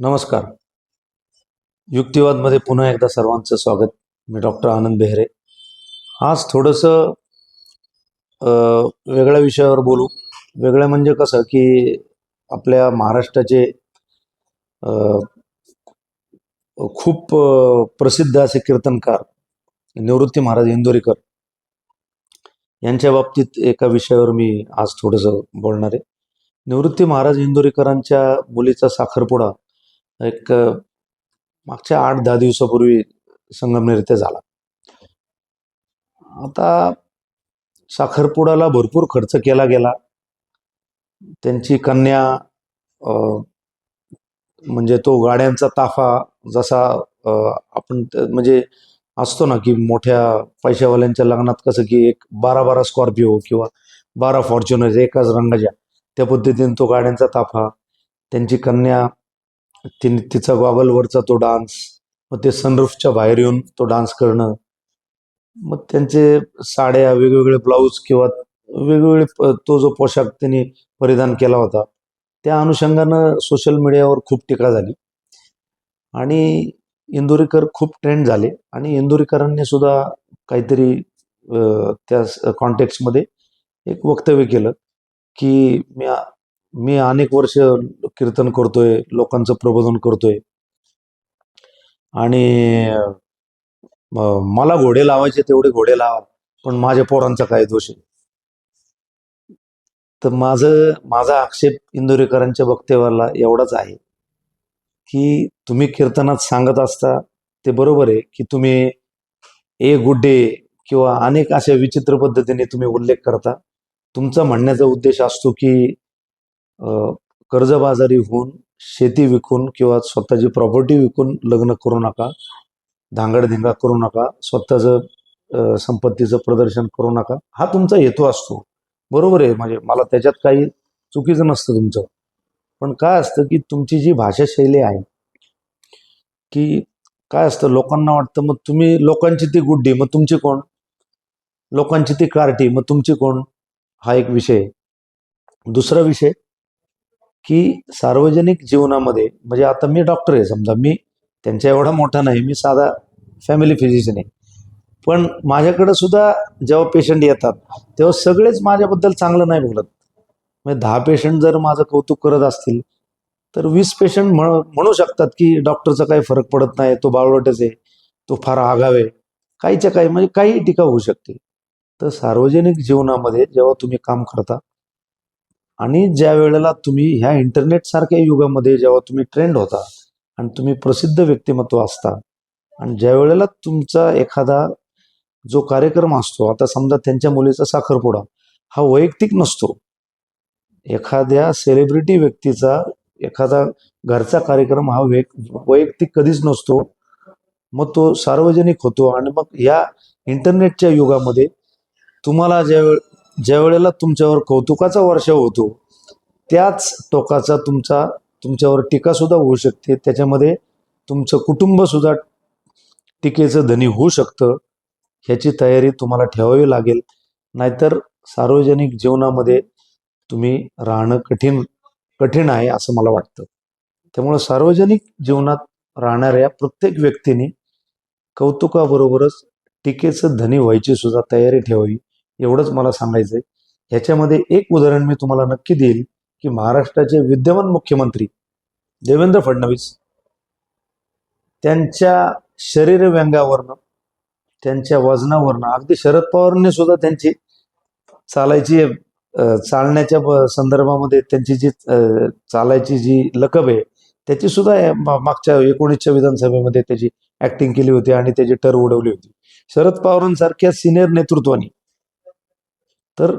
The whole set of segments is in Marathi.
नमस्कार. युक्तिवादमध्ये पुन्हा एकदा सर्वांचं स्वागत. मी डॉक्टर आनंद बेहरे. आज थोडंसं वेगळ्या विषयावर बोलू. वेगळं म्हणजे कसं की आपल्या महाराष्ट्राचे खूप प्रसिद्ध असे कीर्तनकार निवृत्ती महाराज इंदोरीकर यांच्या बाबतीत एका विषयावर मी आज थोडंसं बोलणार आहे. निवृत्ती महाराज इंदोरीकरांच्या मुलीचा साखरपुडा एक मागच्या आठ दहा दिवसापूर्वी संगमनेर इथे झाला. आता साखरपुड्याला भरपूर खर्च केला गेला. त्यांची कन्या अ, म्हणजे तो गाड्यांचा ताफा जसा आपण म्हणजे असतो ना की मोठ्या पैशावाल्यांच्या लग्नात कसं की एक बारा बारा स्कॉर्पिओ किंवा बारा फॉर्च्युनर एकाच रंगाच्या त्या पद्धतीने तो गाड्यांचा ताफा त्यांची कन्या तिने तिचा गॉगलवरचा तो डान्स मग ते सनरूफच्या बाहेर येऊन तो डान्स करणं. मग त्यांचे साड्या वेगवेगळे ब्लाऊज किंवा वेगवेगळे तो जो पोशाख त्यांनी परिधान केला होता त्या अनुषंगानं सोशल मीडियावर खूप टीका झाली. आणि इंदोरीकर खूप ट्रेंड झाले आणि इंदोरीकरांनी सुद्धा काहीतरी त्या कॉन्टेक्स्टमध्ये एक वक्तव्य केलं की मी मी अनेक वर्ष कीर्तन करतोय लोकांचं प्रबोधन करतोय. आणि मला घोडे लावायचे तेवढे घोडे लावा पण माझ्या पोरांचा काय दोष आहे? तर माझं माझा आक्षेप इंदोरेकरांच्या वक्तव्याला एवढाच आहे की तुम्ही कीर्तनात सांगत असता ते बरोबर आहे की तुम्ही ए गुड्डे किंवा अनेक अशा विचित्र पद्धतीने तुम्ही उल्लेख करता. तुमचा म्हणण्याचा उद्देश असतो की कर्जबाजारी होऊन शेती विकून किंवा स्वतःची प्रॉपर्टी विकून लग्न करू नका धांगडधिंगा करू नका स्वतःचं संपत्तीचं प्रदर्शन करू नका. हा तुमचा हेतू असतो. बरोबर आहे. म्हणजे मला त्याच्यात काही चुकीचं नसतं तुमचं. पण काय असतं की तुमची जी भाषाशैली आहे की काय असतं लोकांना वाटतं मग तुम्ही लोकांची ती गुड्डी मग तुमची कोण? लोकांची ती कार्टी मग तुमची कोण? हा एक विषय. दुसरा विषय की सार्वजनिक जीवनामध्ये म्हणजे आता मी डॉक्टर आहे समजा मी त्यांच्या एवढा मोठा नाही मी साधा फॅमिली फिजिशियन आहे. पण माझ्याकडं सुद्धा जेव्हा पेशंट येतात तेव्हा सगळेच माझ्याबद्दल चांगलं नाही बोलत. म्हणजे दहा पेशंट जर माझं कौतुक करत असतील तर वीस पेशंट म्हण म्हणू शकतात की डॉक्टरचा काही फरक पडत नाही तो बावळटच आहे तो फार आगाव आहे. काहीच्या काही म्हणजे काही टीका होऊ शकते. तर सार्वजनिक जीवनामध्ये जेव्हा तुम्ही काम करता आणि ज्या वेळेला तुम्ही ह्या इंटरनेट सारख्या युगामध्ये जेव्हा तुम्ही ट्रेंड होता आणि तुम्ही प्रसिद्ध व्यक्तिमत्व असता आणि ज्या वेळेला तुमचा एखादा जो कार्यक्रम असतो आता समजा त्यांच्या मुलीचा साखरपुडा हा वैयक्तिक नसतो. एखाद्या सेलिब्रिटी व्यक्तीचा एखादा घरचा कार्यक्रम हा वे वैयक्तिक कधीच नसतो. मग तो सार्वजनिक होतो आणि मग या इंटरनेटच्या युगामध्ये तुम्हाला ज्या वेळ ज्या वेळेला तुमच्यावर कौतुकाचा वर्षा होतो त्याच टोकाचा तुमचा तुमच्यावर टीकासुद्धा होऊ शकते. त्याच्यामध्ये तुमचं कुटुंबसुद्धा टीकेचं धनी होऊ शकतं. ह्याची तयारी तुम्हाला ठेवावी लागेल. नाहीतर सार्वजनिक जीवनामध्ये तुम्ही राहणं कठीण कठीण आहे असं मला वाटतं. त्यामुळं सार्वजनिक जीवनात राहणाऱ्या प्रत्येक व्यक्तीने कौतुकाबरोबरच टीकेचं धनी व्हायची सुद्धा तयारी ठेवावी. एवढंच मला सांगायचंय. ह्याच्यामध्ये एक उदाहरण मी तुम्हाला नक्की देईल की महाराष्ट्राचे विद्यमान मुख्यमंत्री देवेंद्र फडणवीस त्यांच्या शरीर व्यंगावरनं त्यांच्या वजनावरनं अगदी शरद पवारांनी सुद्धा त्यांची चालायची चालण्याच्या संदर्भामध्ये त्यांची जी चालायची जी लकब आहे त्याची सुद्धा मागच्या एकोणीसच्या विधानसभेमध्ये त्याची ऍक्टिंग केली होती आणि त्याची टर उडवली होती. शरद पवारांसारख्या सिनियर नेतृत्वाने तर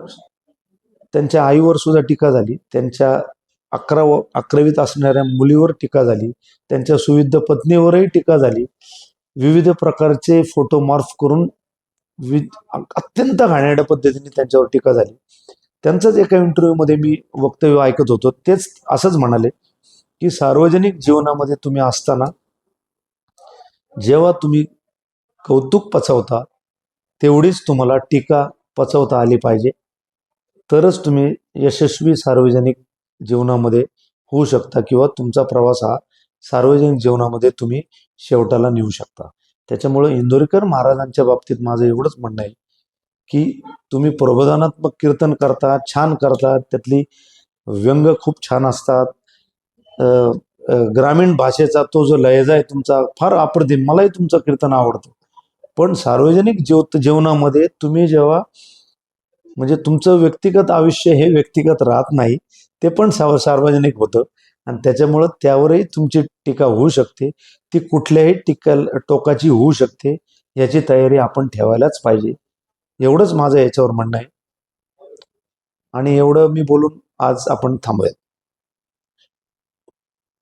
त्यांच्या आईवर सुद्धा टीका झाली. त्यांच्या अकरा अकरावीत असणाऱ्या मुलीवर टीका झाली. त्यांच्या सुविध पत्नीवरही टीका झाली. विविध प्रकारचे फोटो मॉर्फ करून वि अत्यंत घाणेरड्या पद्धतीने त्यांच्यावर टीका झाली. त्यांचंच एका इंटरव्ह्यूमध्ये मी वक्तव्य ऐकत होतो. तेच असंच म्हणाले की सार्वजनिक जीवनामध्ये तुम्ही असताना जेव्हा तुम्ही कौतुक पचवता तेवढीच तुम्हाला टीका पचवता आली पाहिजे. तरच तुम्ही यशस्वी सार्वजनिक जीवनामध्ये होऊ शकता किंवा तुमचा प्रवास हा सार्वजनिक जीवनामध्ये तुम्ही शेवटाला नेऊ शकता. त्याच्यामुळं इंदोरीकर महाराजांच्या बाबतीत माझं एवढंच म्हणणं आहे की तुम्ही प्रबोधनात्मक कीर्तन करता छान करता त्यातली व्यंग खूप छान असतात. ग्रामीण भाषेचा तो जो लयजा आहे तुमचा फार अप्रतिम. मलाही तुमचं कीर्तन आवडतं. पण सार्वजनिक जीव जीवनामध्ये तुम्ही जेव्हा म्हणजे तुमचं व्यक्तिगत आयुष्य हे व्यक्तिगत राहत नाही ते पण सार्व सार्वजनिक होतं. आणि त्याच्यामुळं त्यावरही तुमची टीका होऊ शकते. ती कुठल्याही टीका टोकाची होऊ शकते. याची तयारी आपण ठेवायलाच पाहिजे. एवढंच माझं याच्यावर म्हणणं आहे. आणि एवढं मी बोलून आज आपण थांबूयात.